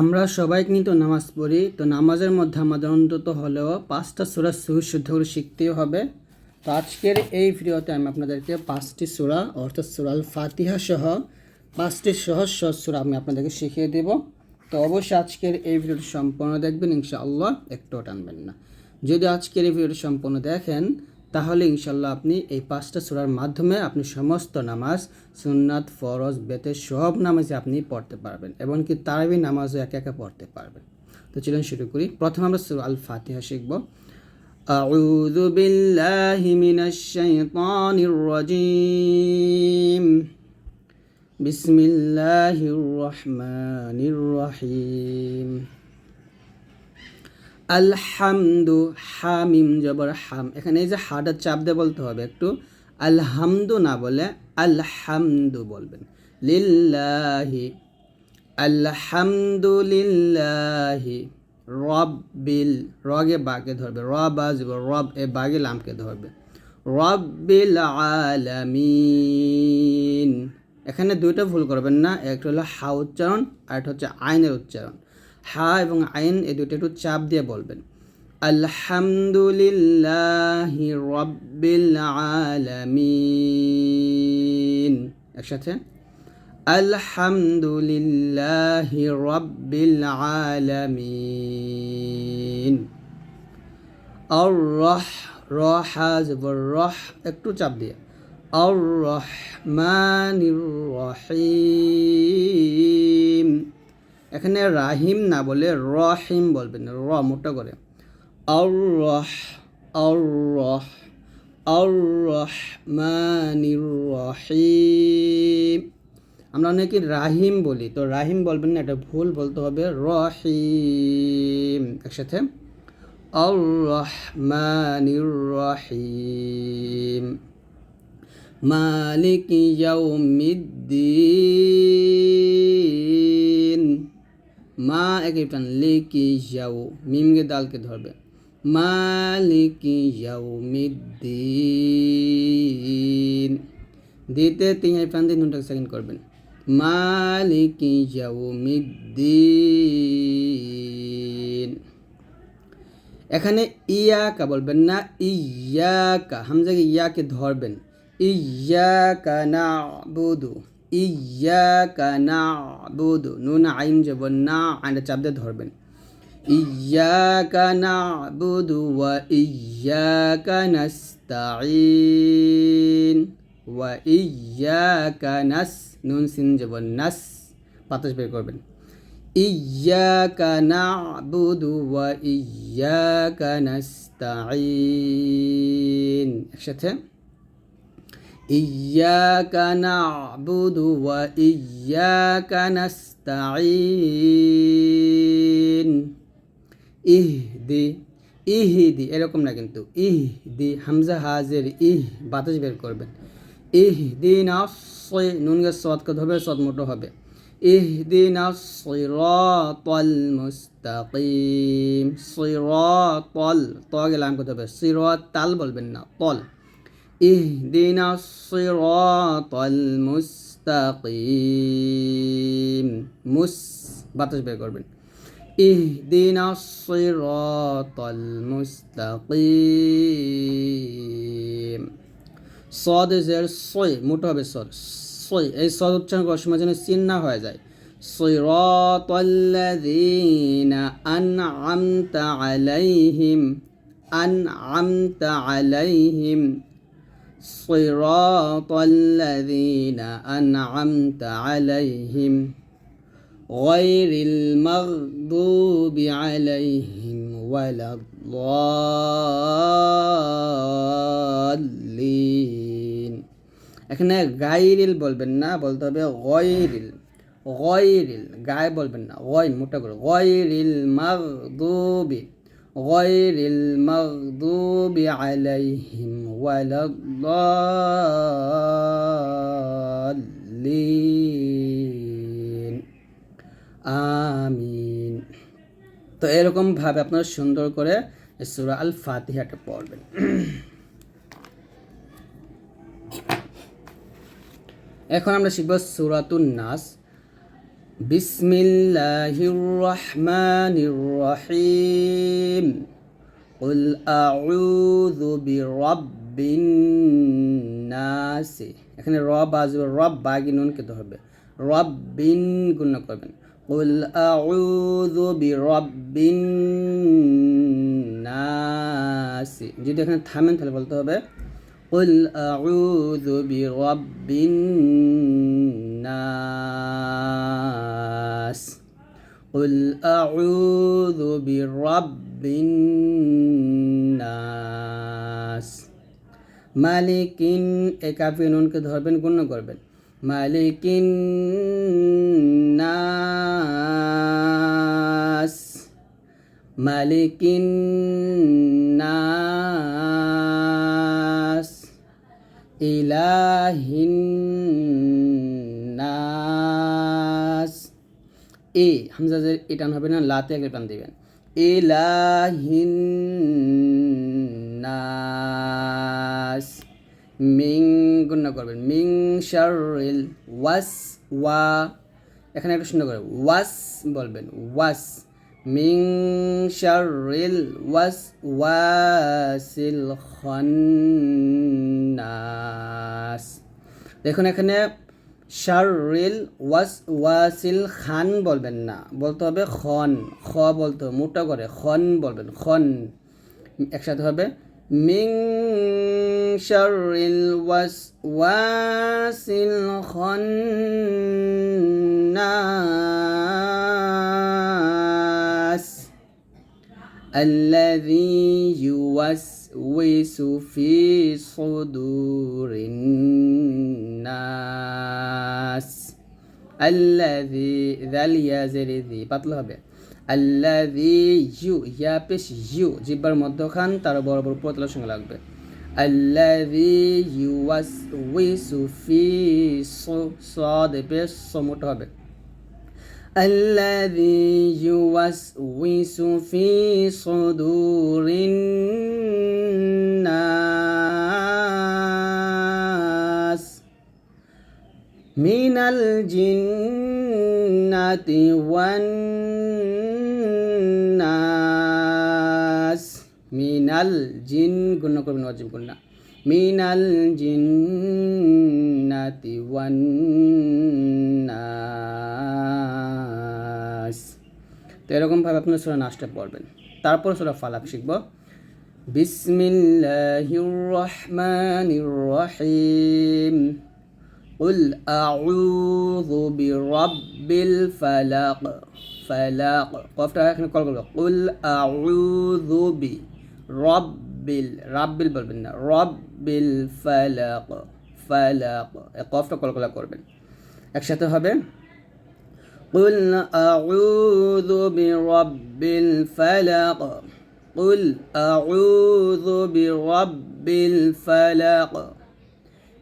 আমরা সবাই কিন্তু নামাজ পড়ি, তো নামাজের মধ্যে আমাদের অন্তত হলেও পাঁচটা সুরা সুশুদ্ধ করে শিখতেই হবে। তো আজকের এই ভিডিওতে আমি আপনাদেরকে পাঁচটি সুরা, অর্থাৎ সুরাল ফাতিহা সহ পাঁচটি সহজ সহজ সুরা আমি আপনাদেরকে শিখিয়ে দেব। তো অবশ্যই আজকের এই ভিডিওটি সম্পূর্ণ দেখবেন, ইনশাআল্লাহ একটুও টানবেন না। যদি আজকের এই ভিডিওটি সম্পূর্ণ দেখেন তাহলে ইনশাল্লাহ আপনি এই পাঁচটা সূরার মাধ্যমে আপনি সমস্ত নামাজ সুন্নাত ফরজ বেতের সব নামাজে আপনি পড়তে পারবেন এবং কি তারাবি নামাজও একে একে পড়তে পারবেন তো চলুন শুরু করি প্রথমে আমরা সুরা আল ফাতিহা শিখব أعوذ بالله من الشيطان الرجيم بسم الله الرحمن الرحيم আলহামদু হামিম জবর হাম। এখানে এই যে হাটা চাপ দিয়ে বলতে হবে একটু। আলহামদু না বলে আলহামদু বলবেন। লিল্লাহি, আলহামদুলিল্লাহি, রব্বিল, রগে বাকে ধরবে। রব আসব, রব এ বাগে লামকে ধরবে। রব্বিল আলামিন। এখানে দুইটা ভুল করবেন না, একটা হলো হা উচ্চারণ আর একটা হচ্ছে আইনের উচ্চারণ। হা এবং আইন এই দুটো একটু চাপ দিয়ে বলবেন। আলহামদুলিল্লাহ রব্বিল আলামিন। একসাথে। আলহামদুলিল্লাহ রব্বিল আলামিন। রহ রহা রহ একটু চাপ দিয়ে। আর রহমানির রহিম। এখানে রাহিম না বলে রহিম বলবেন, র মোটা করে। আমরা অনেকে রাহিম বলি, তো রাহিম বলবেন না, এটা ভুল বলতে হবে, রহিম একসাথে। আর রহমানির রহিম মালিক ইয়াউমিদ্দিন। মা এক টান লিকি যাও মিমকে দালকে ধরবে। মালিকি ইয়াউমিদ্দিন দিতে তিন প্রাণ দিয়ে নুনটাকে সেকেন্ড করবেন। মালিকি ইয়াউমিদ্দিন এখানে ইয়াকা বলবেন না ইয়াকা হামজাকে ইয়াকে ধরবেন। ইয়াকা না বুধু ইয়াকা নাবুদু, নুন, আইন যাব না, আইনটা চাপ দিয়ে ধরবেন। ইয়াকা নাবুদু ওয়া ইয়াকা নাস্তাইন ওয়া ইয়াকা নাস, নুন, সিন যাব নাস, বাতাস বের করবেন। ইয়াকা নাবুদু ওয়া ইয়াকা নাস্তাইন একসাথে إياك نعبد وإياك نستعين ইহদি ইহদি এরকম না কিন্তু ইহদি হামজা হাজের ইহ বাতাস বের করবেন ইহদি না নুনকে সদকে ধরবে সদ মোটো হবে ইহদিনা সিরাতাল মুস্তাকিম সিরাতাল ত গেলাম কত হবে সিরাতাল বলবেন না তল اهدنا الصراط المستقيم মুস বাতাস বের করবেন اهدنا الصراط المستقيم صاد জের সই মোটো হবে সর সই এই সদ উচ্চারণ করার সময় যেন চিন না হয়ে যায় صراط الذين أنعمت عليهم أنعمت عليهم صراط الذين أنعمت عليهم غير المغضوب عليهم ولا الضالين এখানে গাইরিল বলবেন না বলতে হবে গয়রিল গয়রিল গায়ে বলবেন না গয় মোটা করে গয়রিল মাগদুবি غير المغضوب عليهم ولا الضالين আমিন তো এরকমভাবে আপনারা সুন্দর করে সুরা আল ফাতিহাটা পড়বেন এখন আমরা শিখব সুরাতুন নাস بسم الله الرحمن الرحيم قل أعوذ برب الناس এখানে রব আসবে রব বাগি নুন খেতে হবে রব্বিন গুণ করবেন قل أعوذ برب الناس যদি এখানে থামেন তাহলে বলতে হবে قل أعوذ برب الناس قل أعوذ برب الناس মালিকিন এ কাফি নুনকে ধরবেন গুণ্য করবেন মালিকিন নাস মালিকিন নাস এ হামজাজের এটান হবে না, লাতে আগে টান দিবেন। নাস। মিং গুণ করবেন। মিং শারিল ওয়াস ওয়া। এখানে একটু সুন্দর করে, ওয়াস বলবেন, ওয়াস। মিং শারিল ওয়াস ওয়াসিল খন্নাস। দেখুন এখানে শারিল ওয়াস ওয়াসিল খান বলবেন না, বলতে হবে খন, খ বলতে হবে, মোটা করে খন বলবেন, খন। একসাথে হবে মিং শারিল ওয়াস ওয়াসিল খন্নাস। الذي يوسوس في صدور الناس الذي ذا اليازر ذي পাতলা হবে আল্লাযী ইউ ইয়া পেশ ইউ জিব্বার মধ্যখান তার বড় বড় পতলার সঙ্গে লাগবে আল্লাযী ইউওয়াসউইসু ফি সাদ পেশ সমোটা হবে الذي يوسوس في صدور الناس من الجنة والناس. من الجن واجب قلنا من الجنة والناس. এরকমভাবে আপনার সুরা নাচটা পড়বেন তারপর সুরা ফালাক শিখব বিসমিল্লাহির রহমানির রহিম قل أعوذ برب الفلق فلاق قفت এখানে কল করব قل أعوذ برب رب বলবেন না رب الفلق فلاق এই কফটা কল কলা করবেন একসাথে হবে قل أعوذ برب الفلق قل أعوذ برب الفلق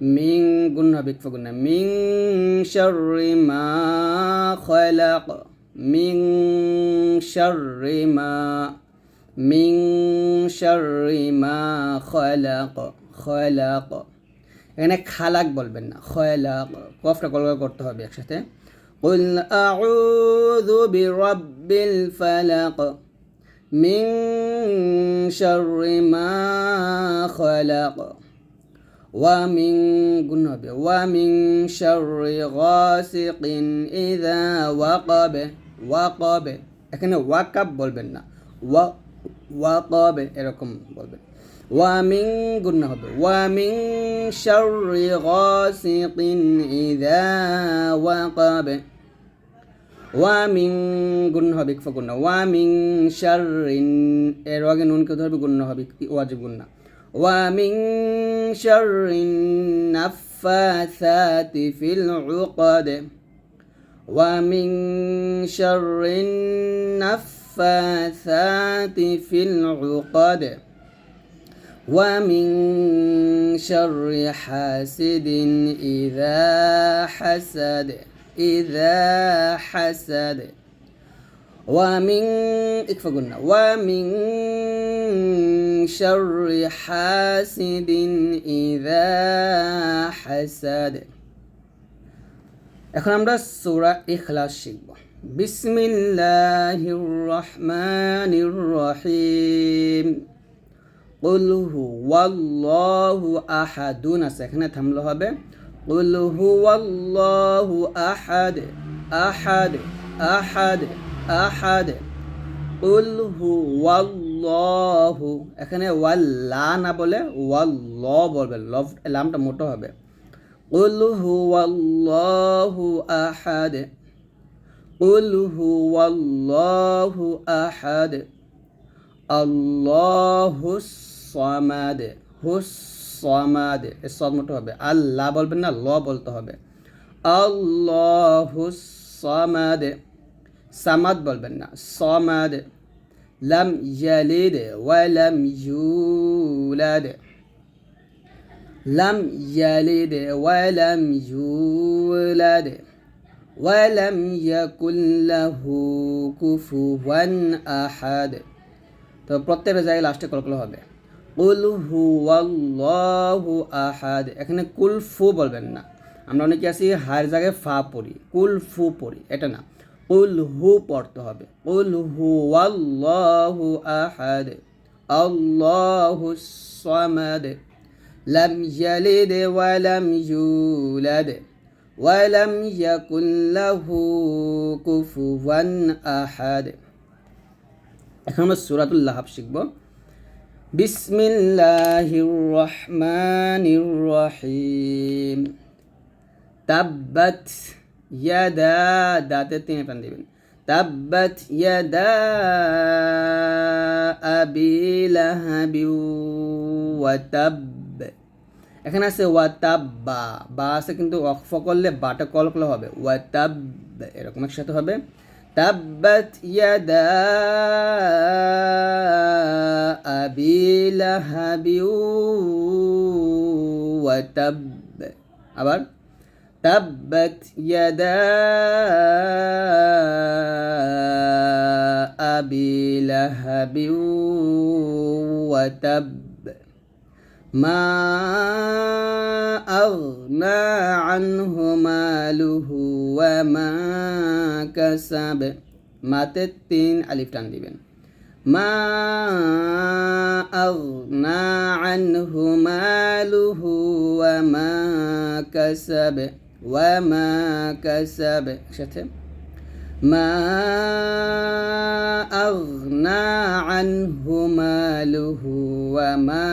من قلنا بك فقلنا من شر ما خلق من شر ما من شر ما خلق خلق এখানে খালাক বলবেন না খয়লাক কফটা কলকা করতে হবে একসাথে قل أعوذ برب الفلق من شر ما خلق ومن قلنا ومن شر غاسق إذا وقب وقب এখানে ওয়াকাব বলবেন না ওয়া ওয়াকাবে এরকম বলবেন ওয়ামিং গুণ হবে ওয়ামিং শাররি গাসিকিন ইযা ওয়াকাবে ওয়ামিং গুণ হবে ইকফা গুণ ওয়ামিং শাররিন এর আগে নুনকে ধরবে গুণ হবে ওয়াজিব গুণ ومن شر النفاثات في العقد ومن شر النفاثات في العقد ومن شر حاسد إذا حسد إذا حسد ومن اكفى قلنا ومن شر حاسد إذا حسد এখন আমরা সূরা ইখলাস শিখব বিসমিল্লাহির রহমানির রহিম কুল হুয়াল্লাহু আহাদুন আছে এখানে থামলে হবে। কুল হুয়াল্লাহু আহাদ আহাদ আহাদ আহাদ। কুল হুয়াল্লাহু এখানে ওয়াল্লা না বলে ওয়াল্ল বলবে লভ লামটা মোটো হবে। কুল হুয়াল্লাহু আহাদ কুল হুয়াল্লাহু আহাদ। আল্লাহু সামাদ হুস সামাদ এ সদ মোটো হবে আল্লাহ বলবেন না ল বলতে হবে আল্লাহু সামাদ সামাদ বলবেন না সামাদ লাম ইয়ালিদ ওয়া লাম ইউলাদ লাম ইয়ালিদ ওয়া লাম ইউলাদ ولم يكن له كفوا أحد তো প্রত্যেকটা জায়গায় লাস্টে করলে হবে। কুল হু আল্লাহু আহাদ। এখানে কুল ফু বলবেন না। আমরা অনেকে আছি হার জায়গায় ফা পড়ি। কুল ফু পড়ি, এটা না। কুল হু পড়তে হবে। কুল হু আল্লাহু আহাদ। আল্লাহু সামাদ। লাম ইয়ালিদ ওয়া লাম ইউলাদ। ওয়া লাম ইয়াকুল লাহু কুফুওয়ান আহাদ। এখন আমরা সুরাতুল লাহাব শিখব। বিসমিল্লাহির রহমানির রহিম। তাব্বাত ইয়াদা দাতে তিনে প্রাণ দিবেন। তাব্বাত ইয়াদা, আবি লাহাবি ওয়া তাব্ব এখানে আছে ওয়াতাব্বা বা আছে কিন্তু অক্ফ করলে বাটা কল করলে হবে ওয়াতাব এরকম একসাথে হবে। তাব্বাত ইয়াদা আবি লাহাবি ওয়াতাব আবার তাব্বাত ইয়াদা আবি লাহাবি ওয়াতাব ما أغنى عنه ماله وما كسب মাতে তিন আলিফ টান দিবেন মা أغنى عنه ماله وما كسب وما كسب একসাথে ما أغنى عنه ماله وما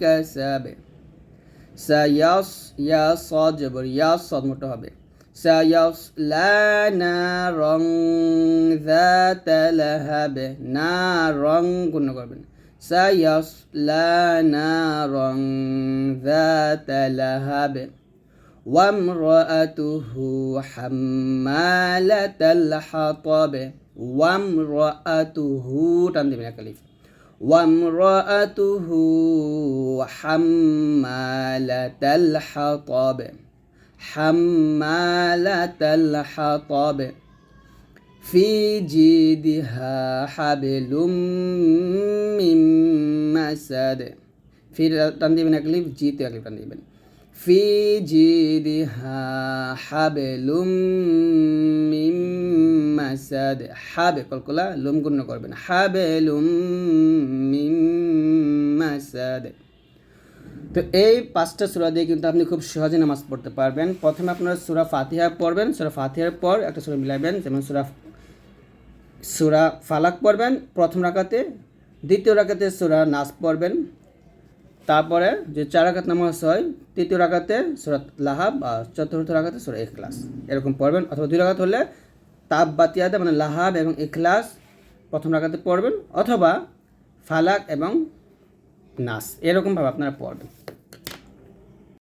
كسب سيص يا صاد جبر يا صاد মোটা হবে سيصلى نارا ذات لهب نارا গুণ করবেন سيصلى نارا ذات لهب وامرأته حمالة الحطب وامرأته تنظيم الكلمة. وامرأته حمالة الحطب حمالة الحطب. في جيدها حبل من مسد. في تنظيم الكلمة جيد تنظيم জিতে এক আলিফ টান দিবেন في جيدها حبل من مسد حبل কলকলা লুম গুণ করবেন حبل من مسد তো এই পাঁচটা সূরা দিয়ে কিন্তু আপনি খুব সহজে নামাজ পড়তে পারবেন প্রথমে আপনারা সূরা ফাতিহা পড়বেন সূরা ফাতিহার পর একটা সূরা মিলাবেন যেমন সূরা সূরা ফালাক পড়বেন প্রথম রাকাতে দ্বিতীয় রাকাতে সূরা নাস পড়বেন তারপরে যে চার আঘাত নামাজ হয়, তৃতীয় রাকাতে সুরাত লাহাব আর চতুর্থ রাকাতে সুরা এখলাস এরকম পড়বেন অথবা দুই রাকাত হলে তাপ বাতিয়াদে মানে লাহাব এবং এখলাস প্রথম রাকাতে পড়বেন অথবা ফালাক এবং নাস, এরকমভাবে আপনারা পড়বেন।